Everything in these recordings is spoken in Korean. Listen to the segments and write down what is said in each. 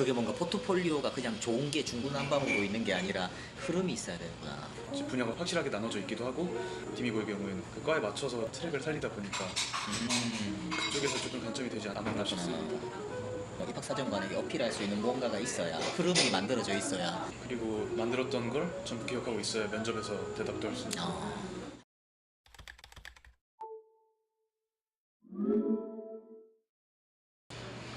그게 뭔가 포트폴리오가 그냥 좋은 게 중구난방으로 있는 게 아니라 흐름이 있어야 되는구나. 분야가 확실하게 나눠져 있기도 하고 디미고의 경우에는 그 과에 맞춰서 트랙을 살리다 보니까 음. 그쪽에서 조금 관점이 되지 않았나 싶습니다. 뭐 입학사정관에게 어필할 수 있는 뭔가가 있어야 흐름이 만들어져 있어야 그리고 만들었던 걸 전부 기억하고 있어야 면접에서 대답도 할 수 있고 어.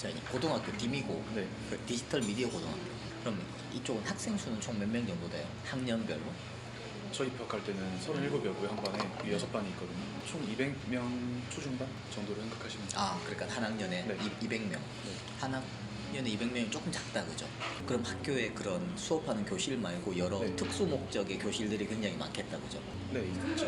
자 이제 고등학교 디미고 네. 그 디지털 미디어 고등학교 그럼 이쪽은 학생 수는 총 몇 명 정도 돼요? 학년별로? 저 입학할 때는 37여고에 한 반에 6반이 있거든요. 총 200명 초중반 정도로 생각하시면 돼요. 아 그러니까 한 학년에 네. 이 200명 한 학년에 200명이 조금 작다 그죠? 그럼 학교에 그런 수업하는 교실 말고 여러 네. 특수 목적의 교실들이 굉장히 많겠다 그죠? 네, 있죠.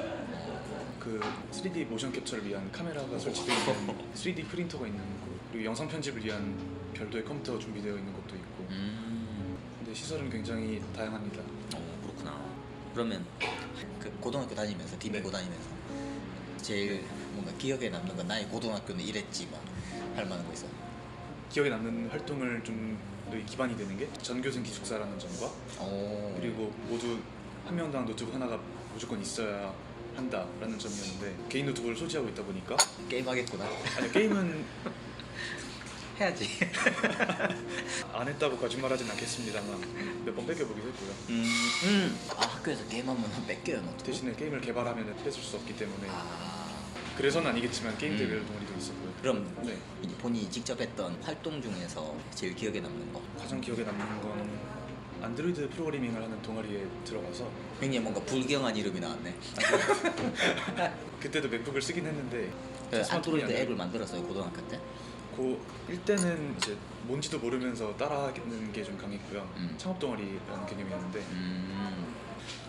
그 3D 모션 캡처를 위한 카메라가 설치되어 있는 3D 프린터가 있는 곳 그리고 영상 편집을 위한 별도의 컴퓨터가 준비되어 있는 곳도 있고 음 근데 시설은 굉장히 다양합니다. 어, 그렇구나. 그러면 그 고등학교 다니면서 디미고 네. 다니면서 제일 뭔가 기억에 남는 건 나의 고등학교는 이랬지 뭐할 만한 거 있어. 기억에 남는 활동을 좀 기반이 되는 게 전교생 기숙사라는 점과 오. 그리고 모두 한 명당 노트북 하나가 무조건 있어야 한다라는 점이었는데 개인 노트북을 소지하고 있다 보니까 게임하겠구나. 아니 게임은 해야지. 안 했다고 거짓말하진 않겠습니다만 몇 번 뺏겨보기도 했고요. 음, 음. 아 학교에서 게임하면 뺏겨요 노트. 대신에 게임을 개발하면 뺏을 수 없기 때문에 아 그래서는 아니겠지만 게임 음. 대별 동아리도 있었고요. 그럼 네 본인이 직접 했던 활동 중에서 제일 기억에 남는 거. 가장 기억에 남는 건 안드로이드 프로그래밍을 하는 동아리에 들어가서 굉장히 뭔가 불경한 이름이 나왔네. 그때도 맥북을 쓰긴 했는데 그 안드로이드 앱을 만들었어요 고등학교 때. 고1 때는 이제 뭔지도 모르면서 따라하는 게 좀 강했고요. 음. 창업 동아리라는 개념이었는데 음.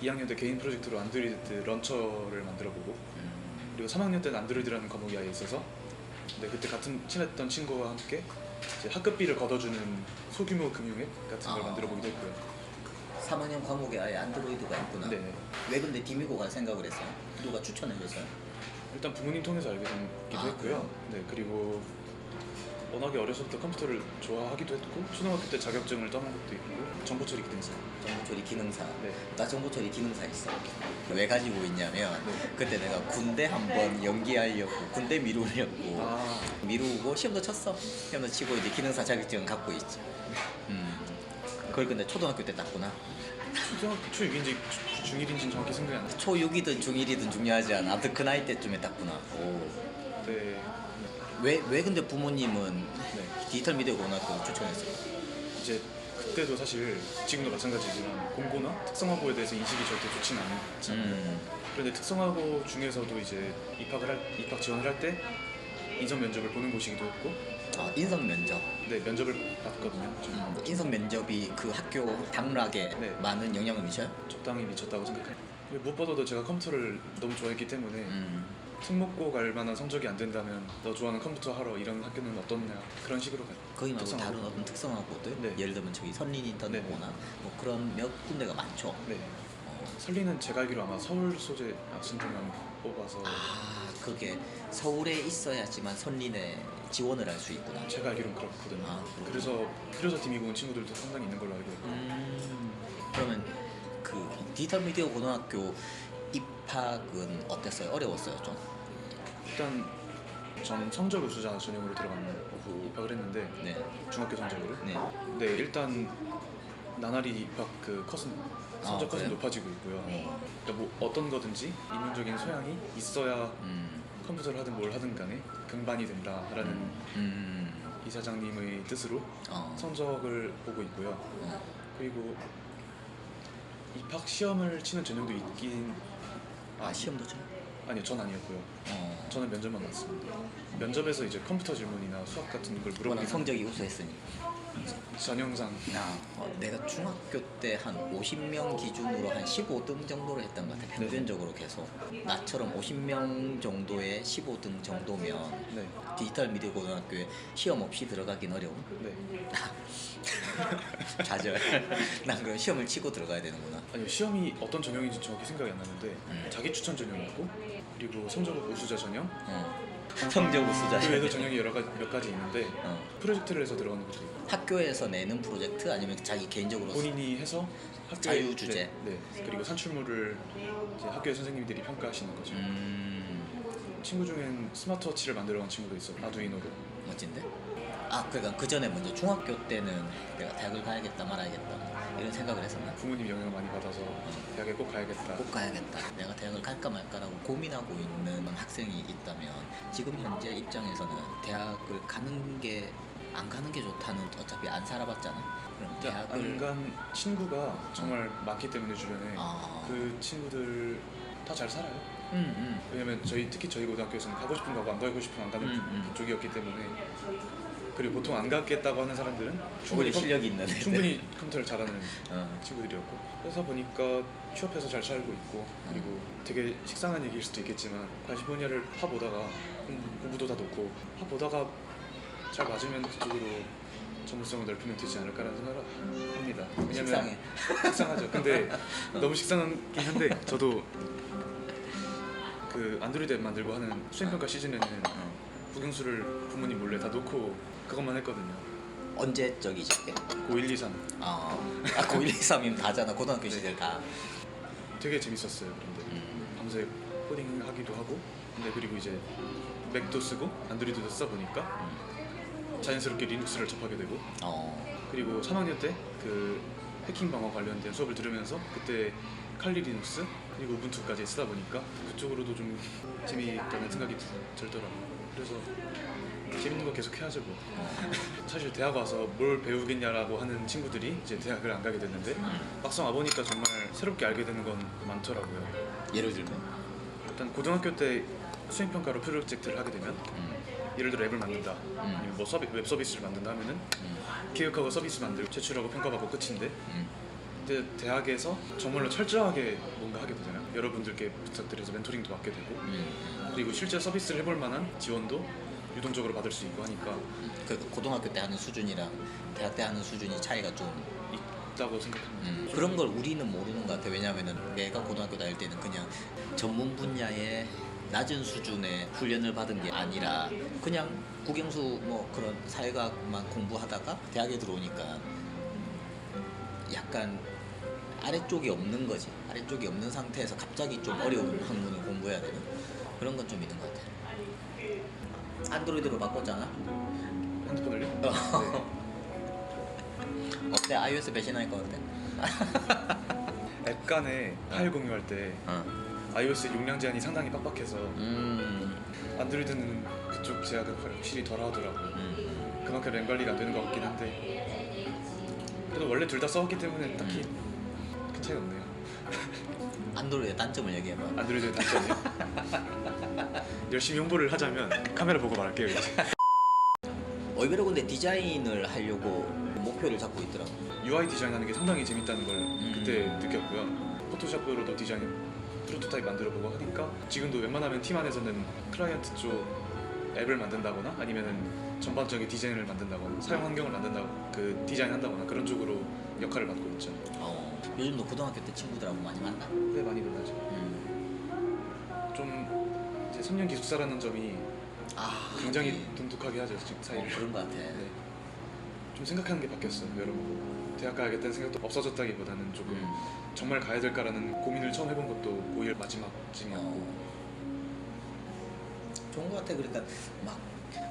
2학년 때 개인 프로젝트로 안드로이드 런처를 만들어보고 음. 그리고 3학년 때는 안드로이드라는 과목이 아예 있어서 근데 그때 같은 친했던 친구와 함께 학급비를 걷어주는 소규모 금융앱 같은 걸 아. 만들어 보기도 했고요. 3학년 과목에 아예 안드로이드가 있구나. 네. 왜 근데 디미고 갈 생각을 했어요? 누가 추천해줬어요? 일단 부모님 통해서 알게 되기도 아, 했고요. 그래요? 네 그리고 워낙에 어려서부터 컴퓨터를 좋아하기도 했고 초등학교 때 자격증을 따는 것도 있고 정보처리 기능사. 정보처리 기능사. 네. 나 정보처리 기능사 있어. 왜 가지고 있냐면 네. 그때 내가 군대 한번 연기하려고 군대 미루려고 아 미루고 시험도 쳤어. 시험도 치고 이제 기능사 자격증 갖고 있지. 음. 그걸 근데 초등학교 때 땄구나. 초등학교 초6인지 중1인지는 정확히 생각이 안 나요. 초6이든 중1이든 중요하지 않아. 아무튼 그 나이 때쯤에 땄구나. 오. 네. 왜, 왜 근데 부모님은 네. 디지털 미디어 고등학교 추천했어요? 이제 그때도 사실 지금도 마찬가지지만 공고나 특성화고에 대해서 인식이 절대 좋지는 않잖아요. 음. 그런데 특성화고 중에서도 이제 입학을 할 입학 지원을 할 때 인성 면접을 보는 곳이기도 했고, 아, 인성 면접. 네 면접을 봤거든요. 좀 음, 인성 면접이 그 학교 당락에 네. 많은 영향을 미쳐요? 적당히 미쳤다고 생각해요. 무엇보다도 제가 컴퓨터를 너무 좋아했기 때문에 음. 특목고 갈 만한 성적이 안 된다면 너 좋아하는 컴퓨터 하러 이런 학교는 어떻냐 그런 식으로 가요. 거기 말고 특성화고. 다른 어떤 특성화고들 네. 예를 들면 저기 선린 인터넷고나 뭐 그런 몇 군데가 많죠. 네. 어. 설리는 제가 알기로 아마 서울 소재 학생들만 뽑아서 아 그게 서울에 있어야지만 선린에 지원을 할 수 있구나. 제가 알기로는 그렇거든요. 아, 그렇구나. 그래서 그래서 디미고 온 친구들도 상당히 있는 걸로 알고 있고 음. 그러면 그 디지털 미디어 고등학교 입학은 어땠어요? 어려웠어요 좀? 일단 전 성적 우수자 전형으로 들어가는 입학을 했는데 네. 중학교 성적으로 네. 네 일단 나날이 입학 그 컷은 성적 아, 컷은 그래요? 높아지고 있고요. 어. 그러니까 뭐 어떤 거든지 이문적인 소양이 있어야 음. 컴퓨터를 하든 뭘 하든 간에 금반이 된다라는 음. 이사장님의 뜻으로 어. 성적을 보고 있고요. 어. 그리고 입학 시험을 치는 전형도 있긴 아 시험도 좀? 아니요 전 아니었고요. 어. 저는 면접만 봤습니다. 면접에서 이제 컴퓨터 질문이나 수학 같은 걸 워낙 물어보는 성적이 우수했으니. 전형상 나 어, 내가 중학교 때 한 50명 기준으로 한 15등 정도로 했던 것 같아. 평균적으로 계속. 나처럼 50명 정도의 15등 정도면 네, 디지털 미디어 고등학교에 시험 없이 들어가긴 어려운. 네. 좌절. 난 그럼 시험을 치고 들어가야 되는구나. 아니요 시험이 어떤 전형인지 정확히 생각이 안 나는데 음. 자기 추천 전형이었고 그리고 성적 우수자 전형, 어. 성적 우수자. 그 외에도 전형이 여러 가지 몇 가지 있는데 어. 프로젝트를 해서 들어가는 것도 있고 학교에서 내는 프로젝트 아니면 자기 개인적으로 본인이 해서 학교에 자유 주제. 네, 네. 그리고 산출물을 이제 학교의 선생님들이 평가하시는 거죠. 음 친구 중엔 스마트워치를 만들어간 친구도 있어. 아두이노로. 멋진데? 아 그러니까 그 전에 먼저 중학교 때는 내가 대학을 가야겠다 말아야겠다 이런 생각을 했었나? 부모님 영향을 많이 받아서 대학에 꼭 가야겠다. 꼭 가야겠다. 내가 대학을 갈까 말까라고 고민하고 있는 학생이 있다면 지금 현재 입장에서는 대학을 가는 게 안 가는 게 좋다는 어차피 안 살아봤잖아. 그럼 대학을 안간 친구가 정말 많기 때문에 주변에 아, 그 친구들 다 잘 살아요. 음, 음. 왜냐면 저희 특히 저희 고등학교에서는 가고 싶은 가고 안 가고 싶으면 안 가는 음, 음. 그쪽이었기 때문에 그리고 보통 안 가겠다고 하는 사람들은 충분히 컴- 실력이 있는. 충분히 컴퓨터를 잘하는 어. 친구들이었고 그래서 보니까 취업해서 잘 살고 있고 그리고 되게 식상한 얘기일 수도 있겠지만 관심 분야를 파 보다가 음, 공부도 다 놓고 파 보다가 잘 맞으면 그쪽으로 전문성을 넓히면 되지 않을까라는 생각을 합니다. 왜냐면 식상해. 식상하죠. 근데 너무 식상하긴 한데 저도 그 안드로이드 앱 만들고 하는 수행평가 시즌에는 어. 국영수를 부모님 몰래 다 놓고 그것만 했거든요. 언제 적이지? 그게? 고 1, 2, 3 아, 아, 고1, 2, 3이면 다잖아. 고등학교 네. 시절 다. 되게 재밌었어요. 그런데 음. 밤새 코딩 하기도 하고 근데 그리고 이제 맥도 쓰고 안드로이드도 쓰다 보니까 자연스럽게 리눅스를 접하게 되고 어. 그리고 3학년 때 그 해킹 방어 관련된 수업을 들으면서 그때 칼리 리눅스 그리고 우분투까지 쓰다 보니까 그쪽으로도 좀 재미있다는 생각이 들더라고요. 그래서 재밌는 거 계속 해야죠 뭐. 사실 대학 와서 뭘 배우겠냐라고 하는 친구들이 이제 대학을 안 가게 됐는데 음. 막상 와보니까 정말 새롭게 알게 되는 건 많더라고요. 예를 들면? 일단 고등학교 때 수행평가로 프로젝트를 하게 되면 음. 예를 들어 앱을 만든다 아니면 뭐 서비, 웹 서비스를 만든다 하면은 음. 기획하고 서비스 만들고 제출하고 평가받고 끝인데 음. 근데 대학에서 정말로 철저하게 뭔가 하게 되잖아요 여러분들께 부탁드려서 멘토링도 받게 되고 음. 그리고 실제 서비스를 해볼 만한 지원도 유동적으로 받을 수 있고 하니까 그 고등학교 때 하는 수준이랑 대학 때 하는 수준이 차이가 좀 있다고 생각합니다 음, 그런 걸 우리는 모르는 것 같아. 왜냐하면은 내가 고등학교 다닐 때는 그냥 전문 분야의 낮은 수준의 훈련을 받은 게 아니라 그냥 국영수 뭐 그런 사회과학만 공부하다가 대학에 들어오니까 약간 아래쪽이 없는 거지. 아래쪽이 없는 상태에서 갑자기 좀 어려운 학문을 공부해야 되는 그런 건 좀 있는 것 같아. 안드로이드로 바꿨잖아. 핸드폰을요? 어. 어때? iOS 배신하니까 어때? 네. 앱 간에 파일 공유할 때 어. iOS 용량 제한이 상당히 빡빡해서 음. 안드로이드는 그쪽 제약이 확실히 덜 하더라고요 음. 그만큼 램 관리가 안 되는 것 같긴 한데 그래도 원래 둘 다 써왔기 때문에 딱히 큰 차이 없네요 안드로이드 단점을 얘기해봐. 안드로이드의 단점이요 열심히 홍보를 하자면 카메라 보고 말할게요 이제 의외로 근데 디자인을 하려고 목표를 잡고 있더라고. UI 디자인하는 게 상당히 재밌다는 걸 음. 그때 느꼈고요 포토샵으로도 디자인 프로토타입 만들어보고 하니까 지금도 웬만하면 팀 안에서는 클라이언트 쪽 앱을 만든다거나 아니면은 전반적인 디자인을 만든다거나 사용 환경을 만든다고 그 디자인한다거나 그런 쪽으로 역할을 맡고 있죠 어. 요즘도 고등학교 때 친구들하고 많이 만나? 네 많이 놀라죠 음. 좀 이제 3년 기숙사라는 점이 아. 굉장히 하긴. 돈독하게 하죠 지금 어, 사이를 그런 것 같아. 네. 좀 생각하는 게 바뀌었어요 여러분 대학 가야겠다는 생각도 없어졌다기보다는 조금 음. 정말 가야 될까라는 고민을 처음 해본 것도 고1 마지막쯤이었고 어. 좋은 것 같아. 그러니까 막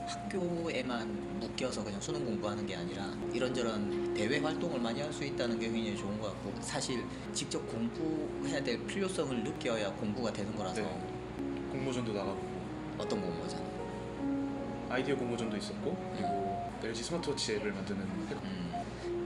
학교에만 묶여서 그냥 수능 공부하는 게 아니라 이런저런 대외 활동을 많이 할 수 있다는 게 굉장히 좋은 것 같고 사실 직접 공부해야 될 필요성을 느껴야 공부가 되는 거라서 네. 공모전도 나가보고 어떤 공부잖아. 아이디어 공모전도 있었고 그리고 LG 스마트워치 앱을 만드는 해- 음,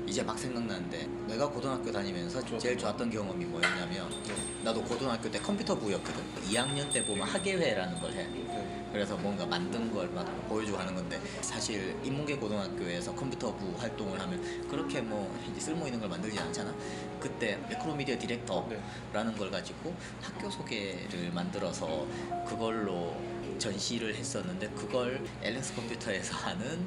이제 막 생각나는데 내가 고등학교 다니면서 제일 거. 좋았던 경험이 뭐였냐면 네. 나도 고등학교 때 컴퓨터 부였거든 2학년 때 보면 학예회라는 걸해 네. 그래서 뭔가 만든 걸 막 보여주고 하는 건데 사실 인문계 고등학교에서 컴퓨터 부 활동을 하면 그렇게 뭐 쓸모 있는 걸 만들지 않잖아 그때 매크로미디어 디렉터라는 네. 걸 가지고 학교 소개를 만들어서 그걸로 전시를 했었는데 그걸 앨런스 컴퓨터에서 하는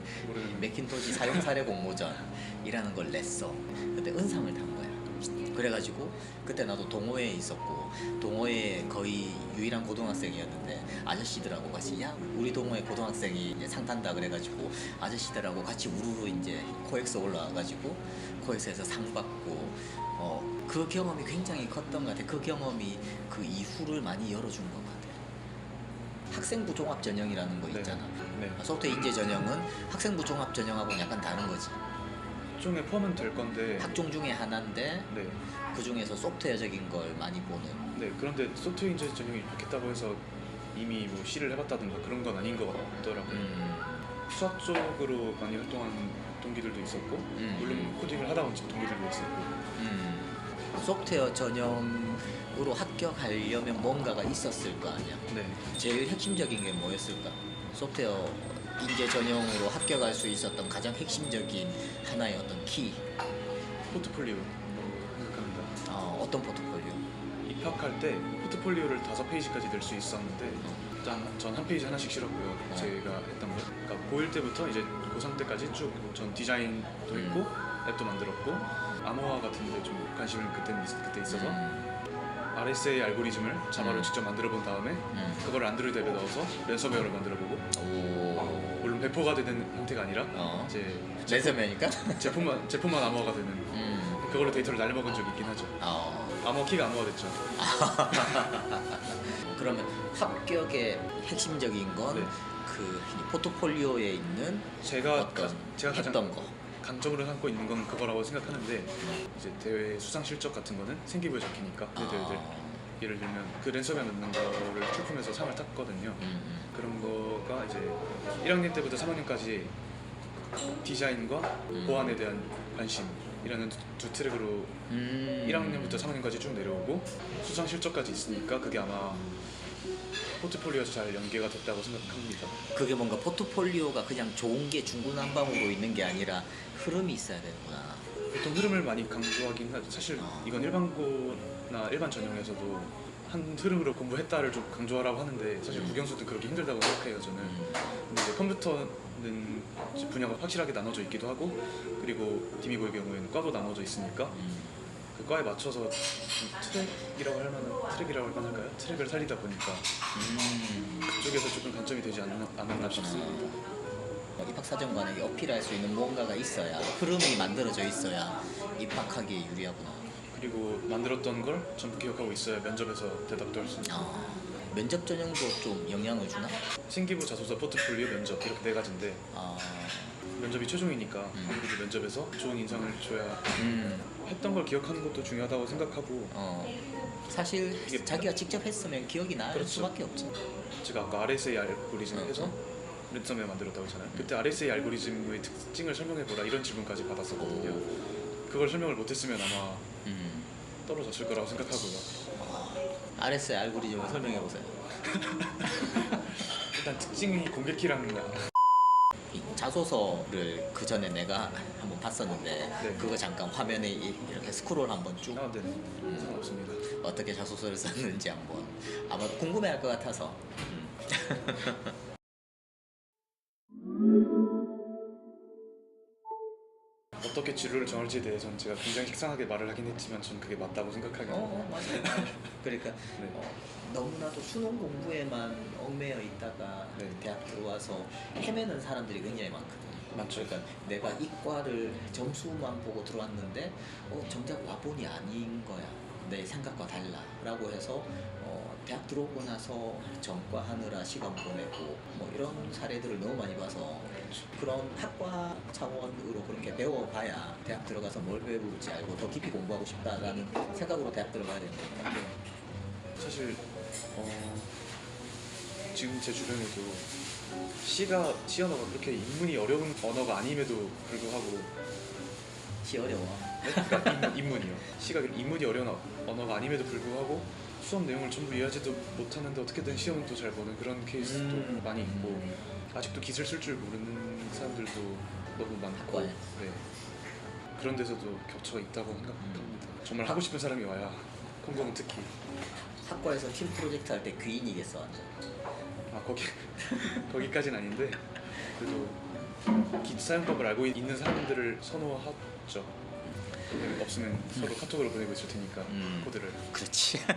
맥킨토시 사용 사례 공모전이라는 걸 냈어. 근데 은상을 탄 거야. 그래가지고 그때 나도 동호회에 있었고 동호회 거의 유일한 고등학생이었는데 아저씨들하고 같이 야 우리 동호회 고등학생이 이제 상 탄다 그래가지고 아저씨들하고 같이 우르르 이제 코엑스 올라와가지고 코엑스에서 상 받고 어, 그 경험이 굉장히 컸던 것 같아. 그 경험이 그 이후를 많이 열어준 것 같아. 학생부 종합 전형이라는 거 네. 있잖아. 네. 소프트웨어 인재 전형은 학생부 종합 전형하고는 약간 다른 거지. 일종의 포함은 될 건데 학종 중에 하나인데 네. 그 중에서 소프트웨어적인 걸 많이 보는. 네. 그런데 소프트웨어 인재 전형이 좋겠다고 해서 이미 뭐 C를 해봤다든가 그런 건 아닌 것 같더라고요. 음, 수학 쪽으로 많이 활동한 동기들도 있었고 음. 물론 코딩을 하다 온 동기들도 있었고 음. 소프트웨어 전형 으로 합격하려면 뭔가가 있었을 거 아니야. 네. 제일 핵심적인 게 뭐였을까? 소프트웨어 인재 전형으로 합격할 수 있었던 가장 핵심적인 하나의 어떤 키. 포트폴리오 생각합니다. 어, 어떤 포트폴리오? 입학할 때 포트폴리오를 다섯 페이지까지 낼 수 있었는데 일단 전 한 페이지 하나씩 실었고요. 어. 제가 했던 거. 그러니까 고1 때부터 이제 고3 때까지 쭉 전 디자인도 음. 했고 앱도 만들었고 암호화 같은 데 좀 관심을 그때는 있, 그때 있어서 음, RSA 알고리즘을 자바로 음. 직접 만들어 본 다음에 음. 그걸 안드로이드 앱에 넣어서 랜섬웨어를 만들어 보고 오. 물론 배포가 되는 형태가 아니라 어. 이제 랜섬웨어니까? 제품만 제품만 암호화가 되는 음. 그걸로 데이터를 날려먹은 적이 있긴 하죠. 어. 암호화 키가 암호화 됐죠. 그러면 합격의 핵심적인 건 네. 그 포트폴리오에 있는 제가 어떤 가, 제가 가장 했던 거. 강점으로 삼고 있는 건 그거라고 생각하는데 이제 대회 수상 실적 같은 거는 생기부에 적히니까 네네네 아. 예를 들면 그 랜섬에 넣는 거를 출품해서 상을 탔거든요. 음, 그런 거가 이제 1학년 때부터 3학년까지 디자인과 음. 보안에 대한 관심이라는 두, 두 트랙으로 음. 1학년부터 3학년까지 쭉 내려오고 수상 실적까지 있으니까 그게 아마 포트폴리오에서 잘 연계가 됐다고 생각합니다. 그게 뭔가 포트폴리오가 그냥 좋은 게 중구난방으로 있는 게 아니라 흐름이 있어야 되는구나. 보통 흐름을 많이 강조하긴 하죠. 사실 아. 이건 일반고나 일반 전형에서도 한 흐름으로 공부했다를 좀 강조하라고 하는데 사실 음. 국영수도 그렇게 힘들다고 생각해요 저는. 음. 근데 이제 컴퓨터는 분야가 확실하게 나눠져 있기도 하고 그리고 디미고의 경우에는 과도 나눠져 있으니까 음. 그 과에 맞춰서 좀 트랙이라고 할 만한 트랙이라고 할 만할까요? 트랙을 살리다 보니까 음. 그쪽에서 조금 단점이 되지 않나, 않았나 싶습니다. 어, 입학사정관에게 어필할 수 있는 무언가가 있어야 흐름이 만들어져 있어야 입학하기에 유리하구나. 그리고 만들었던 걸 전부 기억하고 있어야 면접에서 대답도 할 수 있고. 아, 면접 전형도 좀 영향을 주나? 생기부 자소서 포트폴리오 면접 이렇게 네 가지인데 아, 면접이 최종이니까 음. 아무래도 면접에서 좋은 인상을 줘야 음, 했던 걸 기억하는 것도 중요하다고 생각하고 어, 사실 이게 자기가 직접 했으면 기억이 날 그렇죠. 수밖에 없지. 제가 아까 RSA 알고리즘 어, 해서 랜섬웨어 만들었다고 했잖아요. 그때 RSA 알고리즘의 특징을 설명해보라 이런 질문까지 받았었거든요. 그걸 설명을 못했으면 아마 음. 떨어졌을 거라고 생각하고요 RS의 알고리즘을 설명해 보세요. 일단 특징이 공개키랑 이 자소서를 그 전에 내가 한번 봤었는데 네. 그거 잠깐 화면에 이- 이렇게 스크롤 한번 쭉 아, 네 상관없습니다 어떻게 자소서를 썼는지 한번 아마 궁금해할 것 같아서 음. 어떻게 진로를 정할지에 대해서는 제가 굉장히 식상하게 말을 하긴 했지만 저는 그게 맞다고 생각하긴 어, 합니다 어 맞아요. 그러니까 네. 어, 너무나도 수능 공부에만 얽매여 있다가 네. 대학 들어와서 헤매는 사람들이 굉장히 많거든요. 많죠. 그러니까 내가 이과를 점수만 보고 들어왔는데 어, 정작 와본이 아닌 거야. 내 생각과 달라 라고 해서 어, 대학 들어오고 나서 전과 하느라 시간 보내고 뭐 이런 사례들을 너무 많이 봐서 그런 학과 차원으로 그렇게 배워봐야 대학 들어가서 뭘 배울지 알고 더 깊이 공부하고 싶다라는 생각으로 대학 들어가야 되는 건데 사실 어, 지금 제 주변에도 C가 C 언어가 그렇게 인문이 어려운 언어가 아님에도 불구하고 시 어려워. 네? 그러니까 인, 인문이요. C가 인문이 어려운 어- 언어가 아님에도 불구하고 수업 내용을 전부 이해하지도 못하는데 어떻게든 시험도 잘 보는 그런 케이스도 음. 많이 있고 아직도 기술 쓸 줄 모르는 사람들도 너무 많고? 네. 그런 데서도 격차가 있다고 생각합니다. 정말 하고 싶은 사람이 와야 콩고는 특히 학과에서 팀 프로젝트 할 때 귀인이겠어 완전. 아 거기 거기까지는 아닌데 그래도 기 사용법을 알고 있는 사람들을 선호하죠. 없으면 서로 카톡으로 보내고 있을 테니까 음. 코드를 그렇지.